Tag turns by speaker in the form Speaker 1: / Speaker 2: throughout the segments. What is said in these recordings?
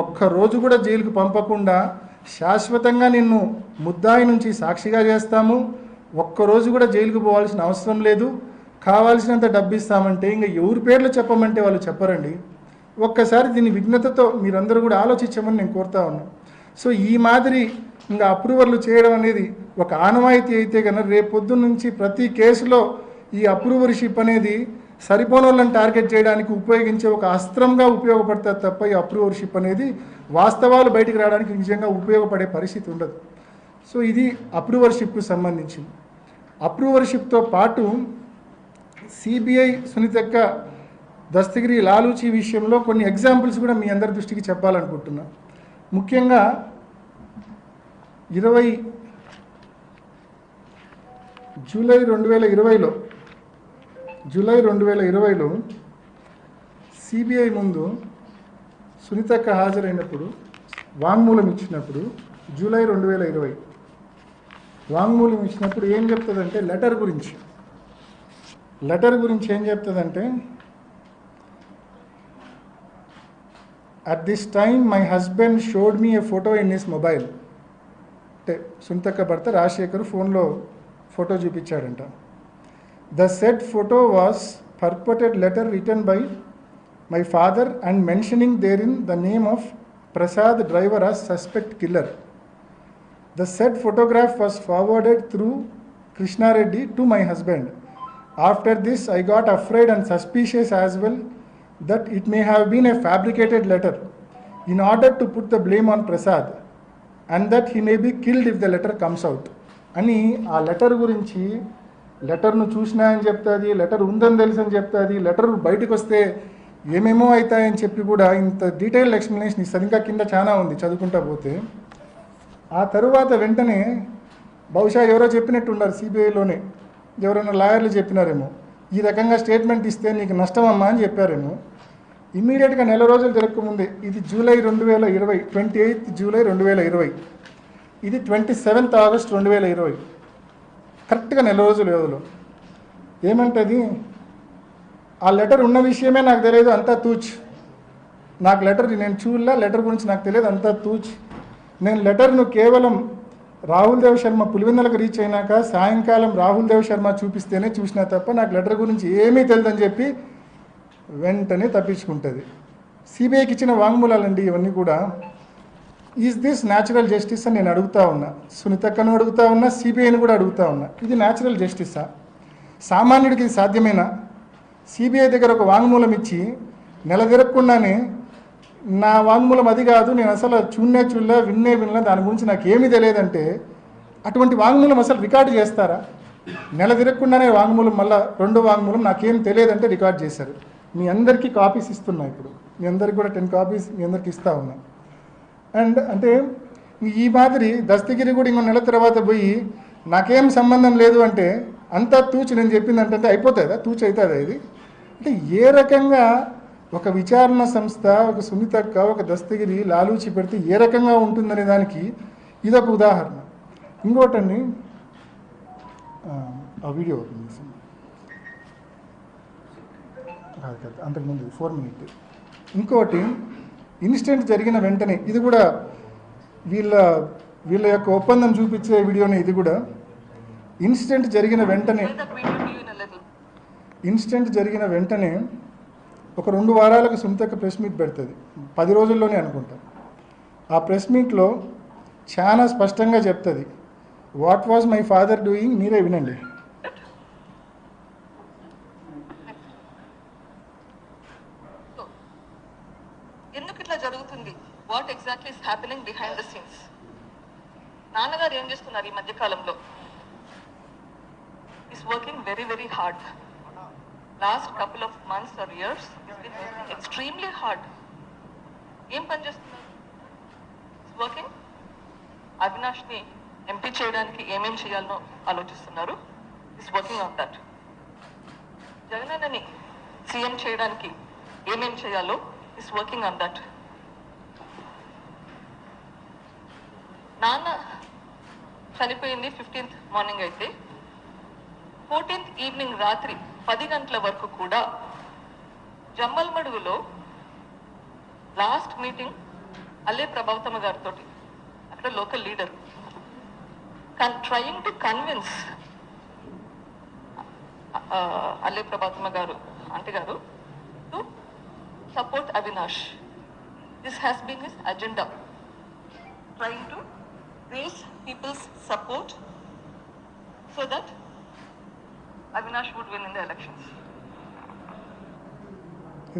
Speaker 1: ఒక్కరోజు కూడా జైలుకు పంపకుండా శాశ్వతంగా నిన్ను ముద్దాయి నుంచి సాక్షిగా చేస్తాము. ఒక్కరోజు కూడా జైలుకు పోవాల్సిన అవసరం లేదు. కావాల్సినంత డబ్బు ఇస్తామంటే ఇంకా ఎవరి పేర్లు చెప్పమంటే వాళ్ళు చెప్పరండి. ఒక్కసారి దీని విఘ్నతతో మీరందరూ కూడా ఆలోచించమని నేను కోరుతా ఉన్నాను సో ఈ మాదిరి ఇంకా అప్రూవర్లు చేయడం అనేది ఒక ఆనవాయితీ అయితే కనుక రేపు నుంచి ప్రతి కేసులో ఈ అప్రూవర్షిప్ అనేది సరిపోని టార్గెట్ చేయడానికి ఉపయోగించే ఒక అస్త్రంగా ఉపయోగపడతారు తప్ప ఈ అప్రూవర్షిప్ అనేది వాస్తవాలు బయటికి రావడానికి నిజంగా ఉపయోగపడే పరిస్థితి ఉండదు. సో ఇది అప్రూవర్షిప్కు సంబంధించింది. అప్రూవర్షిప్తో పాటు సిబిఐ సునీతక్క దస్తగిరి లాలూచి విషయంలో కొన్ని ఎగ్జాంపుల్స్ కూడా మీ అందరి దృష్టికి చెప్పాలనుకుంటున్నా. ముఖ్యంగా ఇరవై జూలై రెండు వేల ఇరవైలో జూలై రెండు వేల ఇరవైలో సిబిఐ ముందు సునీతక్క హాజరైనప్పుడు వాంగ్మూలం ఇచ్చినప్పుడు జూలై రెండు వేల ఇరవై. వాంగ్మూలం ఇచ్చినప్పుడు ఏం చెప్తుందంటే లెటర్ గురించి. లెటర్ గురించి ఏం చెప్తుందంటే at this time my husband showed me a photo in his mobile అంటే సునీతక్క భర్త రాజశేఖర్ ఫోన్లో ఫోటో చూపించాడంట. The set photo was purported letter written by my father and mentioning there in the name of Prasad driver as suspect killer The said photograph was forwarded through Krishna Reddy to my husband. After this, I got afraid and suspicious as well that it may have been a fabricated letter in order to put the blame on Prasad and that he may be killed if the letter comes out. అని ఆ letter గురించి లెటర్ను చూసినా అని చెప్తుంది letter ఉందని తెలుసు అని చెప్తుంది లెటర్ బయటకు వస్తే ఏమేమో అవుతాయని చెప్పి కూడా ఇంత డీటెయిల్డ్ ఎక్స్ప్లెనేషన్ ఇస్తుంది ఇంకా కింద చాలా ఉంది చదువుకుంటా పోతే. ఆ తరువాత వెంటనే బహుశా ఎవరో చెప్పినట్టు ఉన్నారు సిబిఐలోనే ఎవరైనా లాయర్లు చెప్పినారేమో ఈ రకంగా స్టేట్మెంట్ ఇస్తే నీకు నష్టమమ్మా అని చెప్పారేమో. ఇమ్మీడియట్గా నెల రోజులు జరగకముందే ఇది జూలై రెండు వేల ఇరవై ట్వంటీ ఎయిత్ జూలై రెండు వేల ఇరవై ఇది ట్వంటీ సెవెంత్ ఆగస్ట్ రెండు వేల ఇరవై. కరెక్ట్గా నెల రోజుల వ్యవధిలో ఏమంటది ఆ లెటర్ ఉన్న విషయమే నాకు తెలియదు అంతా తూచ్. నాకు లెటర్ నేను చూడలే లెటర్ గురించి నాకు తెలియదు అంతా తూచ్. నేను లెటర్ను కేవలం రాహుల్ దేవ్ శర్మ పులివెందులకు రీచ్ అయినాక సాయంకాలం రాహుల్ దేవ్ శర్మ చూపిస్తేనే చూసినా తప్ప నాకు లెటర్ గురించి ఏమీ తెలియదని చెప్పి వెంటనే తప్పించుకుంటుంది. సిబిఐకి ఇచ్చిన వాంగ్మూలాలండి ఇవన్నీ కూడా. ఈజ్ దిస్ న్యాచురల్ జస్టిస్ అని నేను అడుగుతా ఉన్నా. సునీతక్కను అడుగుతా ఉన్నా సిబిఐని కూడా అడుగుతా ఉన్నా. ఇది న్యాచురల్ జస్టిసా సామాన్యుడికి ఇది సాధ్యమేనా? సిబిఐ దగ్గర ఒక వాంగ్మూలం ఇచ్చి నెల నా వాంగ్మూలం అది కాదు నేను అసలు చూన్నే చూడలే విన్నే వినలే దాని గురించి నాకు ఏమీ తెలియదంటే అటువంటి వాంగ్మూలం అసలు రికార్డు చేస్తారా? నెల తిరగకుండానే వాంగ్మూలం మళ్ళీ రెండో వాంగ్మూలం నాకేం తెలియదంటే రికార్డ్ చేశారు. మీ అందరికీ కాపీస్ ఇస్తున్నా ఇప్పుడు. మీ అందరికి కూడా టెన్ కాపీస్ మీ అందరికి ఇస్తా ఉన్నా. అండ్ అంటే ఈ మాదిరి దస్తగిరి కూడా ఇంకో నెల తర్వాత పోయి నాకేం సంబంధం లేదు అంటే అంతా తూచి నేను చెప్పింది అంటే అయిపోతుందా? తూచి అవుతుందా ఇది? అంటే ఏ రకంగా ఒక విచారణ సంస్థ ఒక సునీతక్క ఒక దస్తగిరి లాలూచి పెడితే ఏ రకంగా ఉంటుందనే దానికి ఇదొక ఉదాహరణ. ఇంకోటండి ఆ, వీడియో ఓపెన్ కాదు కాదు అంతకుముందు ఫోర్ మినిట్. ఇంకోటి ఇన్సిడెంట్ జరిగిన వెంటనే ఇది కూడా వీళ్ళ వీళ్ళ యొక్క ఒప్పందం చూపించే వీడియోనే ఇది కూడా. ఇన్సిడెంట్ జరిగిన వెంటనే ఇన్సిడెంట్ జరిగిన వెంటనే ఒక రెండు వారాలకు సుమితక్క ప్రెస్ మీట్ పెడుతుంది. పది రోజుల్లోనే అనుకుంటా. ఆ ప్రెస్ మీట్లో చాలా స్పష్టంగా చెప్తుంది what was my father doing? మీరే వినండి
Speaker 2: So, ఎందుకు ఇట్లా జరుగుతుంది what exactly is happening behind the scenes నాన్నగారు ఏం చేస్తున్నారు ఈ మధ్య కాలంలో is working very very hard last couple of months or years extremely hard ఏం పని చేస్తున్నారు? వర్కింగ్ అవినాష్ని ఎంపీ చేయడానికి ఏమేం చేయాలనో ఆలోచిస్తున్నారు. ఇస్ వర్కింగ్ ఆన్ దట్ జగనన్నని సీఎం చేయడానికి ఏమేం చేయాలో ఇస్ వర్కింగ్ ఆన్ దట్ నాన్న చనిపోయింది ఫిఫ్టీన్త్ మార్నింగ్ అయితే. ఫోర్టీన్త్ ఈవినింగ్ రాత్రి పది గంటల వరకు కూడా జమ్మల్మడుగులో లాస్ట్ మీటింగ్ అల్లే ప్రభావతమ్మ గారితో అక్కడ local leader. Trying to convince Alle Prabhathamma గారు ఆంటీ గారు to support Avinash. This has been his agenda trying to raise support so that Avinash would win in the elections.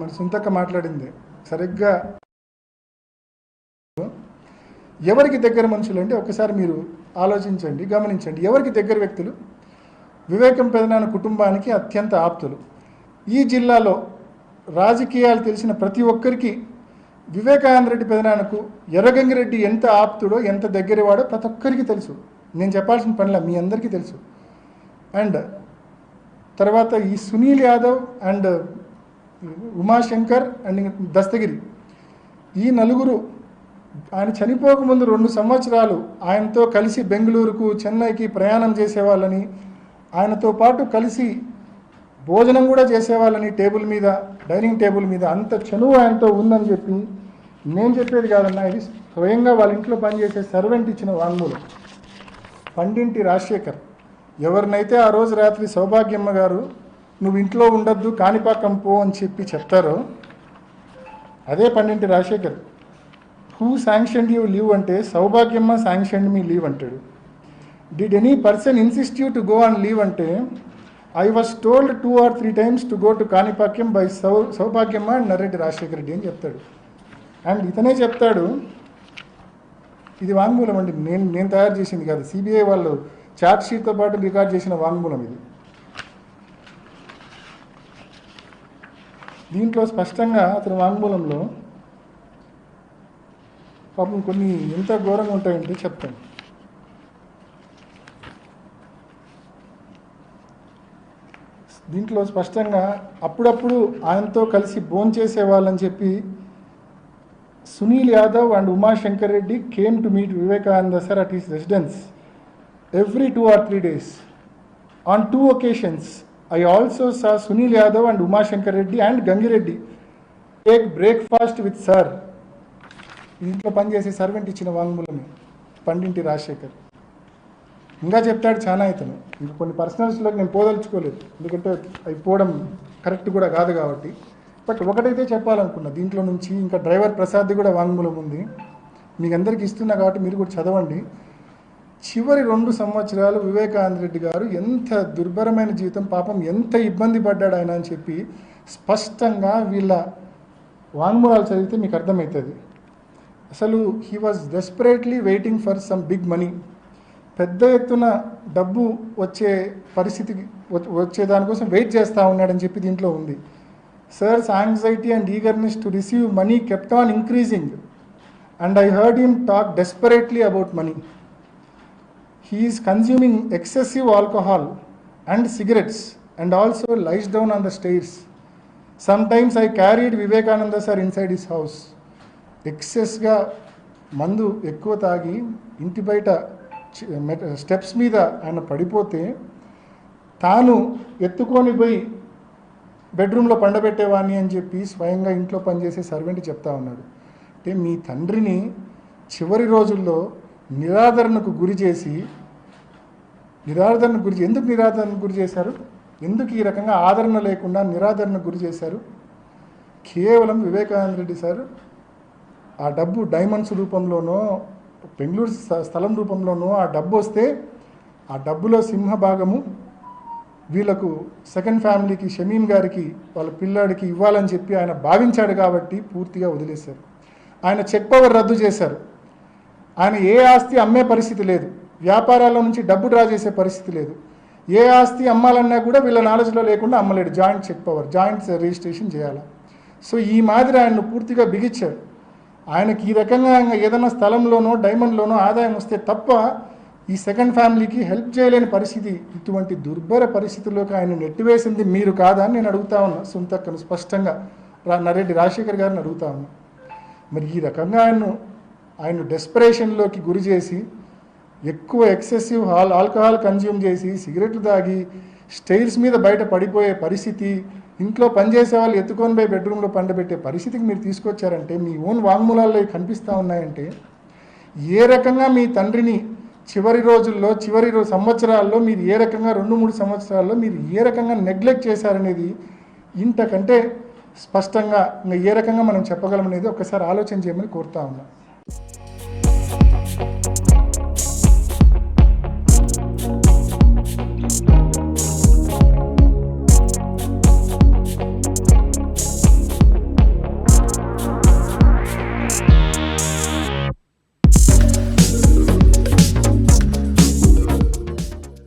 Speaker 1: మన సొంతక్క మాట్లాడింది. సరిగ్గా ఎవరికి దగ్గర మనుషులు అంటే ఒకసారి మీరు ఆలోచించండి గమనించండి. ఎవరికి దగ్గర వ్యక్తులు? వివేకం పెదనాన్న కుటుంబానికి అత్యంత ఆప్తులు. ఈ జిల్లాలో రాజకీయాలు తెలిసిన ప్రతి ఒక్కరికి వివేకానంద రెడ్డి పెదనాన్నకు ఎర్రగంగిరెడ్డి ఎంత ఆప్తుడో ఎంత దగ్గరవాడో ప్రతి ఒక్కరికి తెలుసు. నేను చెప్పాల్సిన పనిలా మీ అందరికీ తెలుసు. అండ్ తర్వాత ఈ సునీల్ యాదవ్ అండ్ ఉమాశంకర్ అండ్ దస్తగిరి. ఈ నలుగురు ఆయన చనిపోకముందు రెండు సంవత్సరాలు ఆయనతో కలిసి బెంగళూరుకు చెన్నైకి ప్రయాణం చేసేవాళ్ళని ఆయనతో పాటు కలిసి భోజనం కూడా చేసేవాళ్ళని టేబుల్ మీద డైనింగ్ టేబుల్ మీద అంత చనువు ఆయనతో ఉందని చెప్పి నేను చెప్పేది కాదన్నా ఇది స్వయంగా వాళ్ళ ఇంట్లో పనిచేసే సర్వెంట్ ఇచ్చిన వాంగ్మూలం. పండింటి రాజశేఖర్ ఎవరినైతే ఆ రోజు రాత్రి సౌభాగ్యమ్మ గారు నువ్వు ఇంట్లో ఉండొద్దు కాణిపాకం పో అని చెప్పి చెప్తారో అదే Pandinti Rajasekhar. Who sanction you leave అంటే సౌభాగ్యమ్మ శాంక్షన్ మీ లీవ్ అంటాడు. Did any person insist you to go on leave అంటే I was told two or three times to go to Kanipakam by Sau Soubhagyamma and Narreddy Rajasekhara Reddy అని చెప్తాడు. And ఇతనే చెప్తాడు ఇది వాంగ్మూలం అండి నేను నేను తయారు చేసింది కాదు సిబిఐ వాళ్ళు ఛార్జ్ షీట్తో పాటు రికార్డ్ చేసిన వాంగ్మూలం ఇది. దీంట్లో స్పష్టంగా అతని వాంగ్మూలంలో పాపం కొన్ని ఎంత ఘోరంగా ఉంటాయంటే చెప్తాను. దీంట్లో స్పష్టంగా అప్పుడప్పుడు ఆయనతో కలిసి భోన్ చేసేవాళ్ళని చెప్పి Sunil Yadav and Umashankar Reddy came to meet Vivekananda sir at his residence every two or three days on two occasions I also saw Sunil Yadav and Umashankar Reddy and Gangireddy take breakfast with sir ఇంట్లో పనిచేసే servant ఇచ్చిన వాంగ్మూలమే. పండింటి రాజశేఖర్. ఇంకా చెప్తాడు చాలా ఇతను. ఇంకా కొన్ని పర్సనల్స్లోకి నేను పోదలుచుకోలేదు. ఎందుకంటే అవి పోవడం కరెక్ట్ కూడా కాదు కాబట్టి. బట్ ఒకటైతే చెప్పాలనుకున్నా దీంట్లో నుంచి ఇంకా డ్రైవర్ ప్రసాద్ కూడా వాంగ్మూలం ఉంది. మీకు అందరికీ ఇస్తున్నా కాబట్టి మీరు కూడా చదవండి. చివరి రెండు సంవత్సరాలు వివేకానంద రెడ్డి గారు ఎంత దుర్భరమైన జీవితం పాపం ఎంత ఇబ్బంది పడ్డాడు ఆయన అని చెప్పి స్పష్టంగా వీళ్ళ వాంగ్మూలాలు చదివితే మీకు అర్థమవుతుంది. అసలు he was desperately waiting for some big money పెద్ద ఎత్తున డబ్బు వచ్చే పరిస్థితికి వచ్చే దానికోసం వెయిట్ చేస్తూ ఉన్నాడని చెప్పి దీంట్లో ఉంది. Sir's anxiety and eagerness to receive money kept on increasing and I heard him talk desperately about money he is consuming excessive alcohol and cigarettes and also lies down on the stairs sometimes I I Vivekananda sir sir inside house ఎక్సెస్గా మందు ఎక్కువ తాగి ఇంటి బయట steps మీద ఆయన పడిపోతే తాను ఎత్తుకొని పోయి బెడ్రూమ్లో పండబెట్టేవాడిని అని చెప్పి స్వయంగా ఇంట్లో పనిచేసే సర్వెంట్ చెప్తా ఉన్నాడు. అంటే మీ తండ్రిని చివరి రోజుల్లో నిరాదరణకు గురి చేసి నిరాదరణకు గురి ఎందుకు నిరాదరణకు గురి చేశారు? ఎందుకు ఈ రకంగా ఆదరణ లేకుండా నిరాదరణకు గురి చేశారు? కేవలం వివేకానంద రెడ్డి సార్ ఆ డబ్బు డైమండ్స్ రూపంలోనో బెంగళూరు స్థలం రూపంలోనూ ఆ డబ్బు వస్తే ఆ డబ్బులో సింహ భాగము వీళ్ళకు సెకండ్ ఫ్యామిలీకి షమీన్ గారికి వాళ్ళ పిల్లాడికి ఇవ్వాలని చెప్పి ఆయన భావించాడు కాబట్టి పూర్తిగా వదిలేశారు. ఆయన చెక్ పవర్ రద్దు చేశారు. ఆయన ఏ ఆస్తి అమ్మే పరిస్థితి లేదు. వ్యాపారాల నుంచి డబ్బు డ్రా చేసే పరిస్థితి లేదు. ఏ ఆస్తి అమ్మాలన్నా కూడా వీళ్ళ నాలెడ్జ్లో లేకుండా అమ్మలేడు. Joint check power joint registration చేయాలి? సో ఈ మాదిరి ఆయన్ను పూర్తిగా బిగించాడు ఆయనకి ఈ రకంగా ఏదైనా స్థలంలోనో డైమండ్లోనో ఆదాయం వస్తే తప్ప ఈ సెకండ్ ఫ్యామిలీకి హెల్ప్ చేయలేని పరిస్థితి. ఇటువంటి దుర్భర పరిస్థితుల్లోకి ఆయన నెట్టివేసింది మీరు కాదా అని నేను అడుగుతా ఉన్నా. సుంతక్కను స్పష్టంగా రా నరెడ్డి రాజశేఖర్ గారిని అడుగుతా ఉన్నా. మరి ఈ రకంగా ఆయన్ను ఆయన డెస్పరేషన్లోకి గురి చేసి ఎక్కువ ఎక్సెసివ్ ఆల్ ఆల్కహాల్ కన్జ్యూమ్ చేసి సిగరెట్లు తాగి స్టైల్స్ మీద బయట పడిపోయే పరిస్థితి ఇంట్లో పనిచేసే వాళ్ళు ఎత్తుకొని పోయి బెడ్రూమ్లో పండబెట్టే పరిస్థితికి మీరు తీసుకొచ్చారంటే మీ ఓన్ వాంగ్మూలాల్లో కనిపిస్తూ ఉన్నాయంటే ఏ రకంగా మీ తండ్రిని చివరి రోజుల్లో చివరి రో సంవత్సరాల్లో మీరు ఏ రకంగా రెండు మూడు సంవత్సరాల్లో మీరు ఏ రకంగా నెగ్లెక్ట్ చేశారనేది ఇంతకంటే స్పష్టంగా ఇంకా ఏ రకంగా మనం చెప్పగలం అనేది ఒకసారి ఆలోచన చేయమని కోరుతా ఉన్నాం.